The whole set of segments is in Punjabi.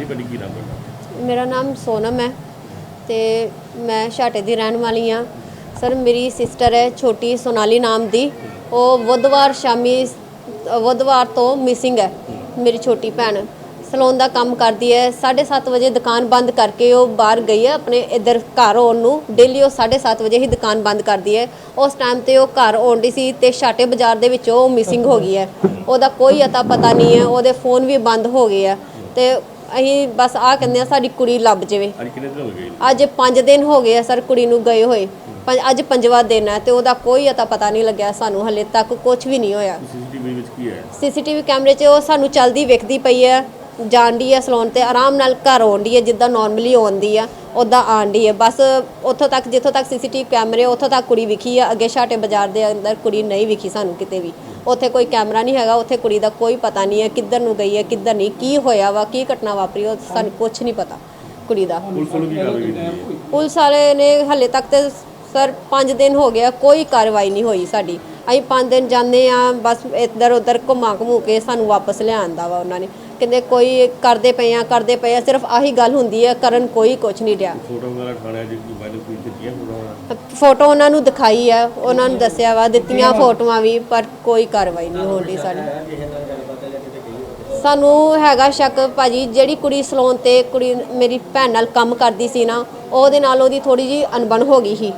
ਹਾਂਜੀ ਬੜੀ ਕੀ ਨਾਮ ਹੈ? ਮੇਰਾ ਨਾਮ ਸੋਨਮ ਹੈ ਤੇ ਮੈਂ ਛਾਟੇ ਦੀ ਰਹਿਣ ਵਾਲੀ ਹਾਂ। ਸਰ, ਮੇਰੀ ਸਿਸਟਰ ਹੈ, ਛੋਟੀ ਸੋਨਾਲੀ ਨਾਮ ਦੀ। ਉਹ ਬੁੱਧਵਾਰ ਸ਼ਾਮੀ, ਬੁੱਧਵਾਰ ਤੋਂ ਮਿਸਿੰਗ ਹੈ, ਮੇਰੀ ਛੋਟੀ ਭੈਣ। ਸਲੂਨ ਦਾ ਕੰਮ ਕਰਦੀ ਹੈ। 7:30 ਵਜੇ ਦੁਕਾਨ ਬੰਦ ਕਰਕੇ ਉਹ ਬਾਹਰ ਗਈ ਹੈ। ਆਪਣੇ ਇੱਧਰ ਘਰ ਆਉਣ ਨੂੰ। ਡੇਲੀ ਉਹ 7:30 ਵਜੇ ਹੀ ਦੁਕਾਨ ਬੰਦ ਕਰਦੀ ਹੈ। ਉਸ ਟਾਈਮ ਤੇ ਉਹ ਘਰ ਆਉਂਦੀ ਸੀ ਤੇ ਛਾਟੇ ਬਾਜ਼ਾਰ ਦੇ ਵਿੱਚੋਂ ਉਹ ਮਿਸਿੰਗ ਹੋ ਗਈ ਹੈ। ਉਹਦਾ ਕੋਈ ਅਤਾ ਪਤਾ ਨਹੀਂ ਹੈ। ਉਹਦੇ ਫੋਨ ਵੀ ਬੰਦ ਹੋ ਗਏ ਆ ਤੇ ਅਸੀਂ ਬਸ ਆ ਕਹਿੰਦੇ ਆ ਸਾਡੀ ਕੁੜੀ ਲੱਭ ਜਾਵੇ। ਅੱਜ ਕਿੰਨੇ ਦਿਨ ਹੋ ਗਏ? ਅੱਜ 5 ਦਿਨ ਹੋ ਗਏ ਆ ਸਰ ਕੁੜੀ ਨੂੰ ਗਏ ਹੋਏ। ਪੰਜ- ਅੱਜ ਪੰਜਵਾਂ ਦਿਨ ਹੈ ਤੇ ਉਹਦਾ ਕੋਈ ਅਤਾ ਪਤਾ ਨਹੀਂ ਲੱਗਿਆ ਸਾਨੂੰ ਹਲੇ ਤੱਕ ਕੁਝ ਵੀ ਨਹੀਂ ਹੋਇਆ। ਸੀਸੀਟੀਵੀ ਵਿੱਚ ਕੀ ਹੈ? ਸੀਸੀਟੀਵੀ ਕੈਮਰੇ 'ਚ ਉਹ ਸਾਨੂੰ ਚਲਦੀ ਵੇਖਦੀ ਪਈ ਹੈ ਜਾਂਦੀ ਹੈ ਸਲੋਨ ਤੇ ਆਰਾਮ ਨਾਲ ਘਰ ਆਉਂਦੀ ਹੈ ਜਿੱਦਾਂ ਨਾਰਮਲੀ ਆਉਂਦੀ ਆ ਉਦਾਂ ਆਂਦੀ ਹੈ ਬਸ ਉੱਥੋਂ ਤੱਕ ਜਿੱਥੋਂ ਤੱਕ ਸੀਸੀਟੀਵੀ ਕੈਮਰੇ ਉੱਥੋਂ ਤੱਕ ਕੁੜੀ ਵਿਖੀ ਆ ਅੱਗੇ ਛਾਟੇ ਬਾਜ਼ਾਰ ਦੇ ਅੰਦਰ ਕੁੜੀ ਨਹੀਂ ਵਿਖੀ ਸਾਨੂੰ ਕਿਤੇ ਵੀ। ਉੱਥੇ ਕੋਈ ਕੈਮਰਾ ਨਹੀਂ ਹੈਗਾ ਉੱਥੇ ਕੁੜੀ ਦਾ ਕੋਈ ਪਤਾ ਨਹੀਂ ਹੈ ਕਿੱਧਰ ਨੂੰ ਗਈ ਹੈ ਕਿੱਧਰ ਨਹੀਂ ਕੀ ਹੋਇਆ ਵਾ ਕੀ ਘਟਨਾ ਵਾਪਰੀ ਉਹ ਸਾਨੂੰ ਕੁਝ ਨਹੀਂ ਪਤਾ ਕੁੜੀ ਦਾ। ਪੁਲਿਸ ਵੱਲੋਂ ਕੀ ਕਾਰਵਾਈ ਕੀਤੀ ਹੈ ਪੁਲਿਸ ਵਾਲੇ ਨੇ ਹਲੇ ਤੱਕ ਤੇ ਸਰ 5 ਦਿਨ ਹੋ ਗਿਆ ਕੋਈ ਕਾਰਵਾਈ ਨਹੀਂ ਹੋਈ ਸਾਡੀ। ਅਸੀਂ 5 ਦਿਨ ਜਾਂਦੇ ਆ ਬਸ ਇੱਧਰ ਉੱਧਰ ਘੁੰਮਾ ਘਮੂ ਕੇ ਸਾਨੂੰ ਵਾਪਸ ਲਿਆਂਦਾ ਵਾ ਉਹਨਾਂ ਨੇ। ਕਹਿੰਦੇ ਕੋਈ ਕਰਦੇ ਪਏ ਆ ਕਰਦੇ ਪਏ ਆ ਸਿਰਫ ਆਹੀ ਗੱਲ ਹੁੰਦੀ ਹੈ ਕਰਨ ਕੋਈ ਕੁਝ ਨਹੀਂ ਰਿਹਾ ਫੋਟੋ ਵਗੈਰਾ ਖਾਣਾ ਜੀ ਕੋਈ ਵਾਇਰਲ ਕੋਈ ਦਿੱਤੀਆਂ ਫੋਟੋਆਂ ਫੋਟੋ ਉਹਨਾਂ ਨੂੰ ਦਿਖਾਈ ਹੈ ਉਹਨਾਂ ਨੂੰ ਦੱਸਿਆ ਵਾ ਦਿੱਤੀਆਂ ਫੋਟੋਆਂ ਵੀ ਪਰ ਕੋਈ ਕਾਰਵਾਈ ਨਹੀਂ ਹੋ ਰਹੀ ਸਾਡੀ। ਸਾਨੂੰ ਹੈਗਾ ਸ਼ੱਕ ਭਾਜੀ ਜਿਹੜੀ ਕੁੜੀ ਸਲੋਨ ਤੇ ਕੁੜੀ ਮੇਰੀ ਭੈਣ ਨਾਲ ਕੰਮ ਕਰਦੀ ਸੀ ਨਾ ਉਹਦੇ ਨਾਲ ਉਹਦੀ ਥੋੜੀ ਜੀ ਅਣਬਣ ਹੋ ਗਈ ਸੀ।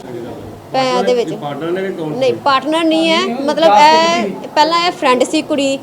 ਪੈਸਿਆਂ ਦੇ ਵਿੱਚ। ਪਾਰਟਨਰ ਨੇ ਕਿ ਕੌਣ ਨਹੀਂ ਪਾਰਟਨਰ ਨਹੀਂ ਹੈ ਮਤਲਬ ਇਹ ਪਹਿਲਾਂ ਇਹ ਫਰੈਂਡ ਸੀ ਕੁੜੀ।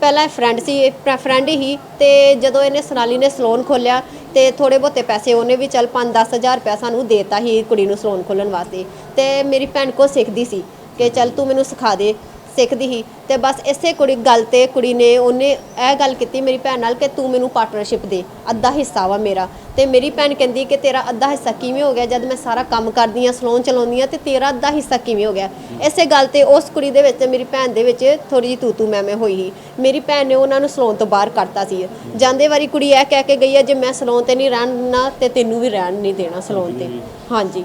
ਪਹਿਲਾਂ ਇਹ ਫਰੈਂਡ ਸੀ ਫਰੈਂਡ ਹੀ ਤੇ ਜਦੋਂ ਇਹਨੇ ਸੋਨਾਲੀ ਨੇ ਸਲੋਨ ਖੋਲਿਆ ਤੇ ਥੋੜੇ ਬਹੁਤੇ ਪੈਸੇ ਉਹਨੇ ਵੀ ਚੱਲ 5-10000 ਰੁਪਇਆ ਸਾਨੂੰ ਦੇਤਾ ਸੀ ਕੁੜੀ ਨੂੰ ਸਲੋਨ ਖੋਲਣ ਵਾਸਤੇ ਤੇ ਮੇਰੀ ਭੈਣ ਕੋ ਸਿੱਖਦੀ ਸੀ ਕਿ ਚੱਲ ਤੂੰ ਮੈਨੂੰ ਸਿਖਾ ਦੇ। ਸਿੱਖਦੀ ਸੀ ਤੇ ਬਸ ਇਸੇ ਕੁੜੀ ਗੱਲ ਤੇ ਕੁੜੀ ਨੇ ਉਹਨੇ ਇਹ ਗੱਲ ਕੀਤੀ ਮੇਰੀ ਭੈਣ ਨਾਲ ਕਿ ਤੂੰ ਮੈਨੂੰ ਪਾਰਟਨਰਸ਼ਿਪ ਦੇ, ਅੱਧਾ ਹਿੱਸਾ ਵਾ ਮੇਰਾ। ਤੇ ਮੇਰੀ ਭੈਣ ਕਹਿੰਦੀ ਕਿ ਤੇਰਾ ਅੱਧਾ ਹਿੱਸਾ ਕਿਵੇਂ ਹੋ ਗਿਆ ਜਦ ਮੈਂ ਸਾਰਾ ਕੰਮ ਕਰਦੀ ਆ ਸਲੋਨ ਚਲਾਉਂਦੀ ਆ ਤੇ ਤੇਰਾ ਅੱਧਾ ਹਿੱਸਾ ਕਿਵੇਂ ਹੋ ਗਿਆ? ਇਸੇ ਗੱਲ ਤੇ ਉਸ ਕੁੜੀ ਦੇ ਵਿੱਚ, ਮੇਰੀ ਭੈਣ ਦੇ ਵਿੱਚ ਥੋੜੀ ਜਿਹੀ ਤੂ ਤੂ ਮੈਂ ਮੈਂ ਹੋਈ ਸੀ। ਮੇਰੀ ਭੈਣ ਨੇ ਉਹਨਾਂ ਨੂੰ ਸਲੋਨ ਤੋਂ ਬਾਹਰ ਕੱਢਤਾ ਸੀ। ਜਾਂਦੇ ਵਾਰੀ ਕੁੜੀ ਇਹ ਕਹਿ ਕੇ ਗਈ ਹੈ, ਜੇ ਮੈਂ ਸਲੋਨ ਤੇ ਨਹੀਂ ਰਹਿਣਾ ਤੇ ਤੈਨੂੰ ਵੀ ਰਹਿਣ ਨਹੀਂ ਦੇਣਾ ਸਲੋਨ ਤੇ। ਹਾਂਜੀ।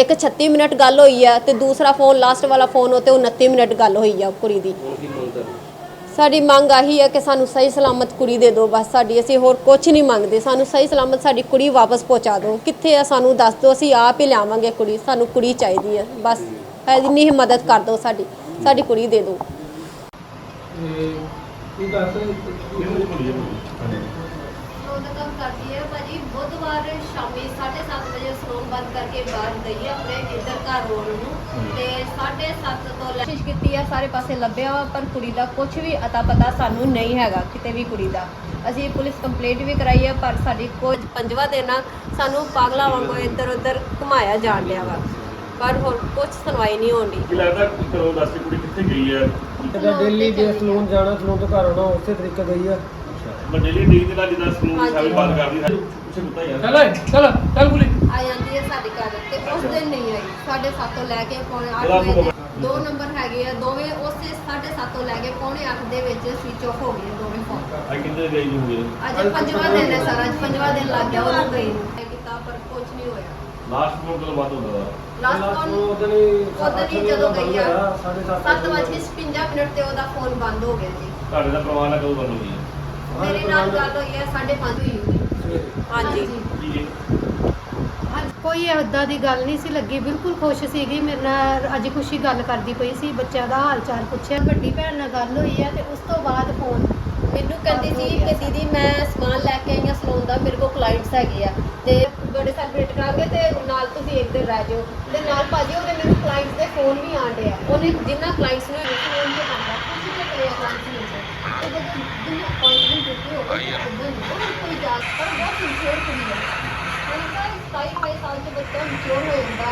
ਇੱਕ 36 ਮਿੰਟ ਗੱਲ ਹੋਈ ਆ ਤੇ ਦੂਸਰਾ ਫੋਨ ਲਾਸਟ ਵਾਲਾ ਫੋਨ ਉਹ ਤੇ 29 ਮਿੰਟ ਗੱਲ ਹੋਈ ਆ ਕੁੜੀ ਦੀ। ਸਾਡੀ ਮੰਗ ਆਹੀ ਹੈ ਕਿ ਸਾਨੂੰ ਸਹੀ ਸਲਾਮਤ ਕੁੜੀ ਦੇ ਦਿਓ ਬਸ ਸਾਡੀ ਅਸੀਂ ਹੋਰ ਕੁਝ ਨਹੀਂ ਮੰਗਦੇ। ਸਾਨੂੰ ਸਹੀ ਸਲਾਮਤ ਸਾਡੀ ਕੁੜੀ ਵਾਪਸ ਪਹੁੰਚਾ ਦਿਓ। ਕਿੱਥੇ ਆ ਸਾਨੂੰ ਦੱਸ ਦਿਓ ਅਸੀਂ ਆਪ ਹੀ ਲਿਆਵਾਂਗੇ ਕੁੜੀ ਸਾਨੂੰ ਕੁੜੀ ਚਾਹੀਦੀ ਹੈ ਬਸ ਇੰਨੀ ਹੀ ਮਦਦ ਕਰ ਦਿਓ ਸਾਡੀ ਸਾਡੀ ਕੁੜੀ ਦੇ ਦਿਓ। ਕੀ ਦੱਸ ਉਹਦਾ ਕੰਮ ਕਰਦੀ ਹੈ। ਭਾਜੀ ਬੁੱਧਵਾਰ ਸ਼ਾਮੀ 7:30 ਵਜੇ ਸਲੂਨ ਬੰਦ ਕਰਕੇ ਬਾਹਰ ਗਈ ਹੈ ਆਪਣੇ ਇੱਧਰ ਘਰ ਰੋਡ ਨੂੰ। ਤੇ 7:30 ਤੋਂ ਕੋਸ਼ਿਸ਼ ਕੀਤੀ ਹੈ ਸਾਰੇ ਪਾਸੇ ਲੱਭਿਆ ਵਾ ਪਰ ਕੁੜੀ ਦਾ ਕੁਝ ਵੀ ਅਤਾ ਪਤਾ ਸਾਨੂੰ ਨਹੀਂ ਹੈਗਾ ਕਿਤੇ ਵੀ ਕੁੜੀ ਦਾ। ਅਸੀਂ ਪੁਲਿਸ ਕੰਪਲੇਂਟ ਵੀ ਕਰਾਈ ਹੈ ਪਰ ਸਾਡੀ ਕੋਈ ਪੰਜਵਾ ਆ ਸਾਨੂੰ ਪਾਗਲਾ ਵਾਂਗੂ ਇੱਧਰ ਉੱਧਰ ਘੁਮਾਇਆ ਜਾਣ ਲਿਆ ਵਾ। ਪਰ ਹੋਰ ਕੁਝ ਸੁਣਵਾਈ ਨਹੀਂ ਹੋਣੀ ਕੀ ਲੱਗਦਾ ਘਰੋਂ ਦੱਸ ਕੁੜੀ ਕਿੱਥੇ ਗਈ ਹੈ? ਜਿੱਦਾਂ ਦਿੱਲੀ ਦੇ ਸਲੂਨ ਜਾਣਾ ਸਲੂਨ ਤੋਂ ਘਰ ਆਉਣਾ ਉਸੇ ਤਰੀਕੇ ਗਈ ਆ ਮੈਂ ਡੇਲੀ ਡੀ ਦੇ ਨਾਲ ਜਿੱਦਾਂ ਸਲੂਨ ਹਾਂਜੀ। ਸਾਰੇ ਬੰਦ ਕਰਦੀ ਹੈ ਕੁਛ ਪਤਾ ਯਾਰ ਚੱਲ ਚੱਲ ਚੱਲ ਗੁਲੀ ਆ ਜਾਂਦੀ ਹੈ ਸਾਡੇ ਘਰ ਤੇ ਉਸ ਦਿਨ ਨਹੀਂ ਆਈ। 7:30 ਤੋਂ ਲੈ ਕੇ ਪੌਣੇ 8 ਉਹਦਾ ਵਜੇ phone ਤੱਕ। ਦੋ ਨੰਬਰ ਹੈਗੇ ਆ ਦੋਵੇਂ ਉਸੇ 7:30 ਤੋਂ ਲੈ ਕੇ ਪੌਣੇ 8 ਦੇ ਵਿੱਚ ਸਵਿਚ ਆਫ ਹੋ ਗਏ ਦੋਵੇਂ ਫੋਨ ਅੱਜ ਕਿੰਨੇ ਗਈ ਨਹੀਂ ਹੋਈ ਅੱਜ ਪੰਜਵਾਂ ਦਿਨ ਹੈ ਸਾਰਾ ਅੱਜ ਪੰਜਵਾਂ ਦਿਨ ਲੱਗ ਗਿਆ ਉਹਨੂੰ ਗਈ ਨੂੰ। ਮੈਂ ਕੀਤਾ ਪਰ ਕੁਝ ਨਹੀਂ ਹੋਇਆ। ਲਾਸਟ ਫੋਨ ਕਦੋਂ ਬਾਅਦ ਹੁੰਦਾ? ਵਾ ਲਾਸਟ ਫੋਨ ਉਦੋਂ ਹੀ ਉਦੋਂ ਹੀ ਜਦੋਂ ਗਈ ਆ। 7:30 7:56 ਮਿੰਟ ਤੇ ਉਹਦਾ ਫੋਨ ਬੰਦ ਹੋ ਗਿਆ ਜੀ। ਤੁਹਾਡੇ ਦਾ ਪਰਿਵਾਰ ਨਾਲ ਕਦੋਂ ਗੱਲ ਹੋਈ ਹੈ ਮੇਰੇ ਨਾਲ ਗੱਲ ਹੋਈ ਹੈ 5:30 ਹੋਈ ਹੋਈ ਹਾਂਜੀ। ਕੋਈ ਏਦਾਂ ਦੀ ਗੱਲ ਨਹੀਂ ਸੀ ਲੱਗੀ ਬਿਲਕੁਲ ਖੁਸ਼ ਸੀਗੀ। ਮੇਰੇ ਨਾਲ ਅੱਜ ਖੁਸ਼ੀ ਗੱਲ ਕਰਦੀ ਪਈ ਸੀ ਬੱਚਿਆਂ ਦਾ ਹਾਲ ਚਾਲ ਪੁੱਛਿਆ ਵੱਡੀ ਭੈਣ ਨਾਲ ਗੱਲ ਹੋਈ ਹੈ ਤੇ ਉਸ ਤੋਂ ਬਾਅਦ ਫੋਨ ਮੈਨੂੰ ਕਹਿੰਦੀ ਸੀ ਕਿ ਦੀਦੀ ਮੈਂ ਸਮਾਨ ਲੈ ਕੇ ਆਈ ਹਾਂ ਸਲੂਨ ਦਾ ਮੇਰੇ ਕੋਲ ਕਲਾਇੰਟਸ ਹੈਗੇ ਆ। ਤੇ ਬੜੇ ਸੈਲੀਬ੍ਰੇਟ ਕਰਾਂਗੇ ਤੇ ਨਾਲ ਤੁਸੀਂ ਇੱਕ ਦਿਨ ਰਹਿ ਜਾਓ। ਤੇ ਨਾਲ ਭਾਜੀ ਉਹਦੇ ਮੈਨੂੰ ਕਲਾਇੰਟਸ ਦੇ ਫੋਨ ਵੀ ਆਣ ਡਿਆ ਉਹਨੇ ਜਿੰਨਾ ਕਲਾਇੰਟਸ ਨੂੰ ਫੋਨ ਤੇ ਕਰਦਾ ਤੁਸੀਂ ਤੇ ਕਰਿਆ ਕਲਾਇੰਟਸ ਨੂੰ ਤੇ ਜਦੋਂ ਜਿੰਨਾ ਅਪਾਇੰਟਮੈਂਟ ਦਿੱਤੀ ਹੋਵੇ ਉਹ ਕੋਈ ਜਾ ਪਰ ਬਹੁਤ ਸਿੰਸੀਅਰ ਕੁੜੀ ਹੈ ਉਹਨਾਂ ਦਾ 27 ਸਾਲ ਦੇ ਬੱਚਾ ਮਿਚੋਰ ਹੋ ਜਾਂਦਾ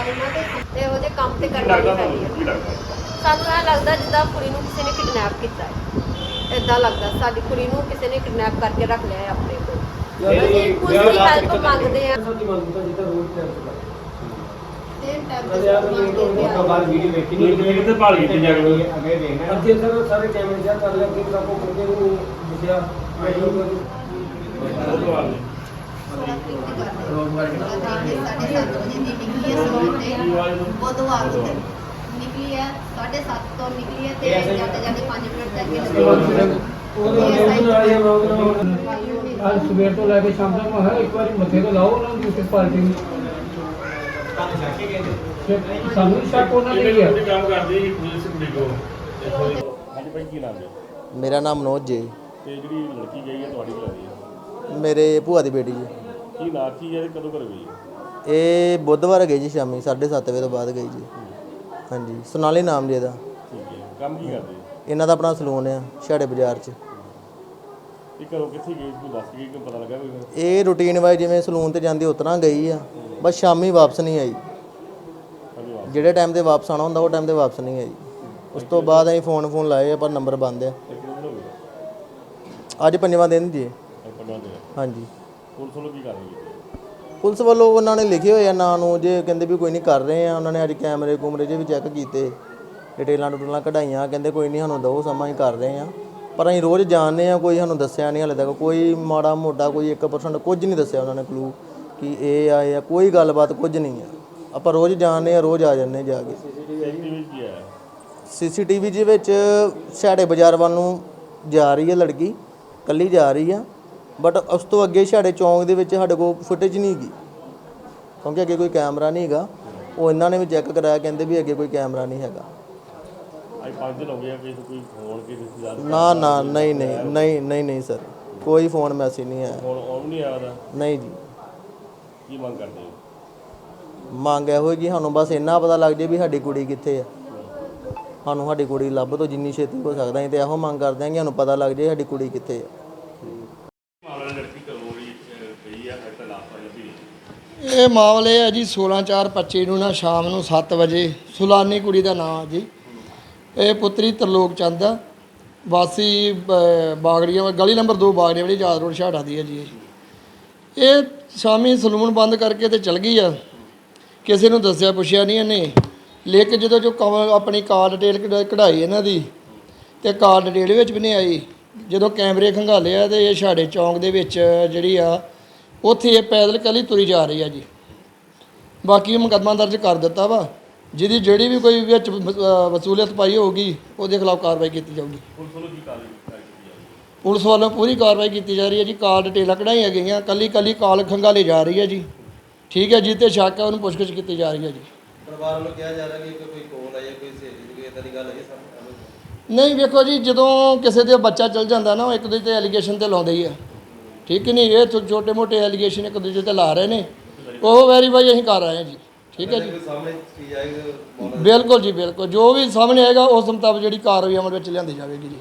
ਇਹਨਾਂ ਦੇ ਤੇ ਉਹਦੇ ਕੰਮ ਤੇ ਕੀ ਕਰਨਾ ਲੱਗਦਾ ਵੀ ਪੈਂਦੀ। ਹੈ ਤੁਹਾਨੂੰ ਕੀ ਲੱਗਦਾ? ਸਾਨੂੰ ਇਹ ਲੱਗਦਾ ਜਿੱਦਾਂ ਕੁੜੀ ਨੂੰ ਕਿਸੇ ਨੇ ਕਿਡਨੈਪ ਕੀਤਾ ਹੈ। ਇਦਾਂ ਲੱਗਦਾ ਸਾਡੀ ਕੁੜੀ ਨੂੰ ਕਿਸੇ ਨੇ ਕਿਡਨੈਪ ਕਰਕੇ ਰੱਖ ਲਿਆ ਹੈ ਆਪਣੇ ਕੋਲ। ਅਸੀਂ ਕੁਝ ਵੀ ਹੈਲਪ ਮੰਗਦੇ ਆ ਸਾਡੀ ਮੰਗ ਤਾਂ ਜਿੱਦਾਂ ਰੋਡ ਦਾ ਤਿੰਨ ਟਾਈਮ ਅਰੇ ਯਾਰ ਮੈਨੂੰ ਤੋਂ ਮੰਗਦੇ ਆ ਬਾਅਦ ਵੀਡੀਓ ਵੇਖੀ ਨਹੀਂ। ਤੁਸੀਂ ਕਿੱਥੇ ਭਾਲ ਕੀਤੀ ਜਾ ਰਹੀ ਹੈ? ਅੱਗੇ ਦੇਖਣਾ ਅੱਗੇ ਸਰ ਸਾਰੇ ਕੈਮਰੇ ਚੈੱਕ ਕਰ ਲਿਆ ਕਿ ਸਭ ਕੋ ਕਿਤੇ ਨੂੰ ਦਿਖਿਆ। ਵੀਡੀਓ ਉਹ ਤੋਂ ਬਾਅਦ ਸਾਢੇ ਸੱਤ ਵਜੇ ਦੀ ਨਿਕਲੀ ਹੈ। ਸਲੂਨ ਤੇ ਬੁੱਧਵਾਰ ਨੂੰ ਨਿਕਲੀ ਹੈ 7:30 ਤੋਂ ਨਿਕਲੀ ਹੈ ਤੇ ਜਾਂਦੇ ਜਾਂਦੇ 5 ਮਿੰਟ ਤੱਕ ਹੀ ਉਹਦੇ ਉਹਦੇ ਨਾਲ ਹੀ ਮੈਂ ਉਹਦੇ ਨਾਲ ਅੱਜ ਸਵੇਰ ਤੋਂ ਲੈ ਕੇ ਸ਼ਾਮ ਤੱਕ ਮੈਂ ਇੱਕ ਵਾਰੀ ਮੱਥੇ ਤੋਂ ਲਾਓ ਉਹਨਾਂ ਦੀ ਪਾਰਟੀ। ਨੂੰ ਸਾਨੂੰ ਸ਼ੱਕ ਉਹਨਾਂ ਨੇ ਕਿਹੜੇ ਲਿਆ ਲੋਕ ਕੰਮ ਕਰਦੇ ਸੀ ਪੁਲਿਸ ਕੁੜੀ ਕੋ ਇੱਥੋਂ ਦੀ। ਹਾਂਜੀ ਭਾਈ ਕੀ ਨਾਮ ਹੈ ਮੇਰਾ ਨਾਮ ਮਨੋਜ ਜੀ। ਤੇ ਜਿਹੜੀ ਲੜਕੀ ਗਈ ਹੈ ਤੁਹਾਡੀ ਆਈ ਹੈ? ਮੇਰੇ ਭੂਆ ਦੀ ਬੇਟੀ ਜੀ। ਕੀ ਨਾਂ ਕੀ ਹੈ ਤੇ ਕਦੋਂ ਘਰ ਗਈ ਹੈ? ਇਹ ਬੁੱਧਵਾਰ ਗਈ ਜੀ ਸ਼ਾਮੀ 7:30 ਵਜੇ ਤੋਂ ਬਾਅਦ ਗਈ ਜੀ। ਹਾਂਜੀ ਸੋਨਾਲੀ ਨਾਮ ਜੀ ਇਹਦਾ। ਠੀਕ ਹੈ। ਕੰਮ ਕੀ ਕਰਦੇ? ਇਹਨਾਂ ਦਾ ਆਪਣਾ ਸਲੂਨ ਆ ਛਾੜੇ ਬਾਜ਼ਾਰ 'ਚ। ਇਹ ਘਰੋਂ ਕਿੱਥੇ ਗਈ? ਕੋਈ ਦੱਸ ਕੇ ਕਿ ਪਤਾ ਲੱਗਾ ਕੋਈ ਇਹ ਰੂਟੀਨ ਵਾਈ ਜਿਵੇਂ ਸਲੂਨ ਤੇ ਜਾਂਦੀ ਉਤਰਾ ਗਈ ਆ। ਬਸ ਸ਼ਾਮੀ ਵਾਪਸ ਨਹੀਂ ਆਈ। ਜਿਹੜੇ ਟਾਈਮ ਤੇ ਵਾਪਸ ਆਣਾ ਹੁੰਦਾ ਉਹ ਟਾਈਮ ਤੇ ਵਾਪਸ ਨਹੀਂ ਆਈ। ਉਸ ਤੋਂ ਬਾਅਦ ਅਸੀਂ ਫੋਨ ਫੋਨ ਲਾਏ ਆ ਪਰ ਨੰਬਰ ਬੰਦ ਆ। ਦਿਨ ਹੋ ਅੱਜ ਪੰਜਵਾਂ ਦਿਨ ਜੀ ਅੱਜ ਪੰਜਵਾਂ ਦਿਨ। ਹੈ। ਹਾਂਜੀ। ਪੁਲਿਸ ਵੱਲੋਂ ਕੀ ਕਰ ਰਹੀ ਹੈ ਪੁਲਿਸ ਵੱਲੋਂ ਉਹਨਾਂ ਨੇ ਲਿਖੇ ਹੋਏ ਆ ਨਾਂ ਨੂੰ ਜੇ ਕਹਿੰਦੇ ਵੀ ਕੋਈ ਨਹੀਂ ਕਰ ਰਹੇ ਆ ਉਹਨਾਂ ਨੇ ਅੱਜ ਕੈਮਰੇ ਕੁਮਰੇ ਜੇ ਵੀ ਚੈੱਕ ਕੀਤੇ ਡਿਟੇਲਾਂ ਡੁਟੇਲਾਂ ਕਢਾਈਆਂ ਕਹਿੰਦੇ ਕੋਈ ਨਹੀਂ ਸਾਨੂੰ ਦੋ ਸਮਾਂ ਹੀ ਕਰ ਰਹੇ ਆ। ਪਰ ਅਸੀਂ ਰੋਜ਼ ਜਾਣਦੇ ਆ ਕੋਈ ਸਾਨੂੰ ਦੱਸਿਆ ਨਹੀਂ ਹਲੇ ਤੱਕ। ਕੋਈ ਮਾੜਾ ਮੋਟਾ ਕੋਈ 1% ਕੁਝ ਨਹੀਂ ਦੱਸਿਆ ਉਹਨਾਂ ਨੇ ਕਲੂ ਕਿ ਇਹ ਆਏ ਆ, ਕੋਈ ਗੱਲਬਾਤ ਕੁਝ ਨਹੀਂ ਆ। ਆਪਾਂ ਰੋਜ਼ ਜਾਣਦੇ ਆ ਰੋਜ਼ ਆ ਜਾਂਦੇ ਜਾ ਕੇ। ਸੀਸੀਟੀਵੀ ਵਿੱਚ ਕੀ ਆਇਆ ਸੀਸੀਟੀਵੀ ਦੇ ਵਿੱਚ ਛਾੜੇ ਬਾਜ਼ਾਰ ਵੱਲ ਨੂੰ ਜਾ ਰਹੀ ਹੈ ਲੜਕੀ ਕੱਲੀ ਜਾ ਰਹੀ ਆ। ਬਟ ਉਸ ਤੋਂ ਅੱਗੇ ਛਾੜੇ ਚੌਂਕ ਦੇ ਵਿੱਚ ਸਾਡੇ ਕੋਲ ਫੁਟੇਜ ਨਹੀਂ ਹੈਗੀ। ਕਿਉਂਕਿ ਅੱਗੇ ਕੋਈ ਕੈਮਰਾ ਨਹੀਂ ਹੈਗਾ। ਉਹ ਇਹਨਾਂ ਨੇ ਵੀ ਚੈੱਕ ਕਰਾਇਆ, ਕਹਿੰਦੇ ਵੀ ਅੱਗੇ ਕੋਈ ਕੈਮਰਾ ਨਹੀਂ ਹੈਗਾ। ਅੱਜ ਪੰਜ ਦਿਨ ਹੋ ਗਏ ਆ ਕਿਸੇ ਤੋਂ ਕੋਈ ਫੋਨ ਕਿਸੇ ਰਿਸ਼ਤੇਦਾਰ ਦਾ ਨਾ ਨਾ ਨਹੀਂ ਨਹੀਂ ਨਹੀਂ ਨਹੀਂ ਨਹੀਂ ਸਰ ਕੋਈ ਫੋਨ ਮੈਸੇਜ ਨਹੀਂ ਆਇਆ। ਫੋਨ ਆਨ ਨਹੀਂ ਆਇਆ ਉਹਦਾ? ਨਹੀਂ ਜੀ। ਕੀ ਮੰਗ ਕਰਦੇ ਹੋ? ਮੰਗ ਇਹੋ ਹੈ ਕਿ ਸਾਨੂੰ ਬਸ ਇੰਨਾ ਪਤਾ ਲੱਗ ਜੇ ਵੀ ਸਾਡੀ ਕੁੜੀ ਕਿੱਥੇ ਆ। ਸਾਨੂੰ ਸਾਡੀ ਕੁੜੀ ਲੱਭ ਤੋਂ ਜਿੰਨੀ ਛੇਤੀ ਹੋ ਸਕਦਾ ਅਸੀਂ ਤੇ ਇਹੋ ਮੰਗ ਕਰਦੇ ਹਾਂ ਕਿ ਸਾਨੂੰ ਪਤਾ ਲੱਗ ਜੇ ਸਾਡੀ ਕੁੜੀ ਕਿੱਥੇ ਆ। ਮਾਮਲਾ ਲੜਕੀ ਘਰੋਂ ਗਈ ਗਈ ਆ ਹਜੇ ਤਾਂ ਲਾਪਤਾ ਲੱਭੀ ਨਹੀਂ ਇਹ ਮਾਮਲੇ ਹੈ ਜੀ 16/4/25 ਨੂੰ ਨਾ ਸ਼ਾਮ ਨੂੰ 7 ਵਜੇ ਸੁਲਾਨੀ ਕੁੜੀ ਦਾ ਨਾਮ ਜੀ। ਇਹ ਪੁੱਤਰੀ ਤਰਲੋਕ ਚੰਦ ਆ। ਵਾਸੀ ਬ- ਬਾਗੜੀਆਂ ਗਲੀ ਨੰਬਰ 2 ਬਾਗੜੀਆਂ ਵਾਲੀ ਯਾਦ ਰੋਡ ਛਾੜਾ ਦੀ ਹੈ ਜੀ ਇਹ। ਇਹ ਸ਼ਾਮੀ ਸਲੂਨ ਬੰਦ ਕਰਕੇ ਤੇ ਚਲ ਗਈ ਆ। ਕਿਸੇ ਨੂੰ ਦੱਸਿਆ ਪੁੱਛਿਆ ਨਹੀਂ ਇਹਨੇ। ਲੇਕਿਨ ਜਦੋਂ ਜੋ ਕਵ- ਆਪਣੀ ਕਾਰ ਡਿਟੇਲ ਕਢ- ਕਢਾਈ ਇਹਨਾਂ ਦੀ, ਤੇ ਕਾਰ ਡਿਟੇਲ ਵਿੱਚ ਵੀ ਨਹੀਂ ਆਈ। ਜਦੋਂ ਕੈਮਰੇ ਖੰਗਾਲੇ ਆ ਤੇ ਇਹ ਛਾੜੇ ਚੌਂਕ ਦੇ ਵਿੱਚ ਜਿਹੜੀ ਆ, ਉੱਥੇ ਇਹ ਪੈਦਲ ਕੱਲੀ ਤੁਰੀ ਜਾ ਰਹੀ ਆ ਜੀ। ਬਾਕੀ ਮੁਕੱਦਮਾ ਦਰਜ ਕਰ ਦਿੱਤਾ ਵਾ। ਜਿਹਦੀ ਜਿਹੜੀ ਵੀ ਕੋਈ ਵਿੱਚ ਵਸੂਲੀਅਤ ਪਾਈ ਹੋਊਗੀ ਉਹਦੇ ਖਿਲਾਫ ਕਾਰਵਾਈ ਕੀਤੀ ਜਾਊਗੀ। ਪੁਲਿਸ ਵੱਲੋਂ ਕੀ ਕਾਰਵਾਈ ਕਾਰਵਾਈ ਕੀਤੀ ਜਾਵੇ ਪੁਲਿਸ ਵੱਲੋਂ ਪੂਰੀ ਕਾਰਵਾਈ ਕੀਤੀ ਜਾ ਰਹੀ ਹੈ ਜੀ। ਕਾਰ ਡਿਟੇਲਾਂ ਕਢਾਈਆਂ ਗਈਆਂ। ਕੱਲੀ ਕੱਲੀ ਕਾਲ ਖੰਗਾਲੀ ਜਾ ਰਹੀ ਹੈ ਜੀ। ਠੀਕ ਹੈ ਜੀ ਤੇ ਸ਼ੱਕ ਹੈ ਉਹਨੂੰ ਪੁੱਛਗਿੱਛ ਕੀਤੀ ਜਾ ਰਹੀ ਹੈ ਜੀ। ਪਰਿਵਾਰ ਵੱਲੋਂ ਕਿਹਾ ਜਾ ਰਿਹਾ ਕਿ ਕੋਈ ਕੋਲ ਹੈ ਕੋਈ ਸਹੇਲੀ ਦੀ ਇਦਾਂ ਦੀ ਗੱਲ ਹੈ ਨਹੀਂ ਵੇਖੋ ਜੀ ਜਦੋਂ ਕਿਸੇ ਦੇ ਬੱਚਾ ਚਲ ਜਾਂਦਾ ਨਾ ਉਹ ਇੱਕ ਦੂਜੇ ਤੇ ਐਲੀਗੇਸ਼ਨ ਤੇ ਲਾਉਂਦੇ ਹੀ ਆ ਠੀਕ ਨਹੀਂ? ਇਹ ਛੋਟੇ ਮੋਟੇ ਐਲੀਗੇਸ਼ਨ ਇੱਕ ਦੂਜੇ ਤੇ ਲਾ ਰਹੇ ਨੇ। ਉਹ ਵੈਰੀਫਾਈ ਅਸੀਂ ਕਰ ਰਹੇ ਹਾਂ ਜੀ। ਠੀਕ ਹੈ ਜੀ। ਸਾਹਮਣੇ ਚੀਜ਼ ਆਏਗੀ ਬਿਲਕੁਲ ਜੀ ਬਿਲਕੁਲ। ਜੋ ਵੀ ਸਾਹਮਣੇ ਆਏਗਾ ਉਸ ਮੁਤਾਬਕ ਜਿਹੜੀ ਕਾਰਵਾਈ ਅਮਲ ਵਿੱਚ ਲਿਆਂਦੀ ਜਾਵੇਗੀ ਜੀ।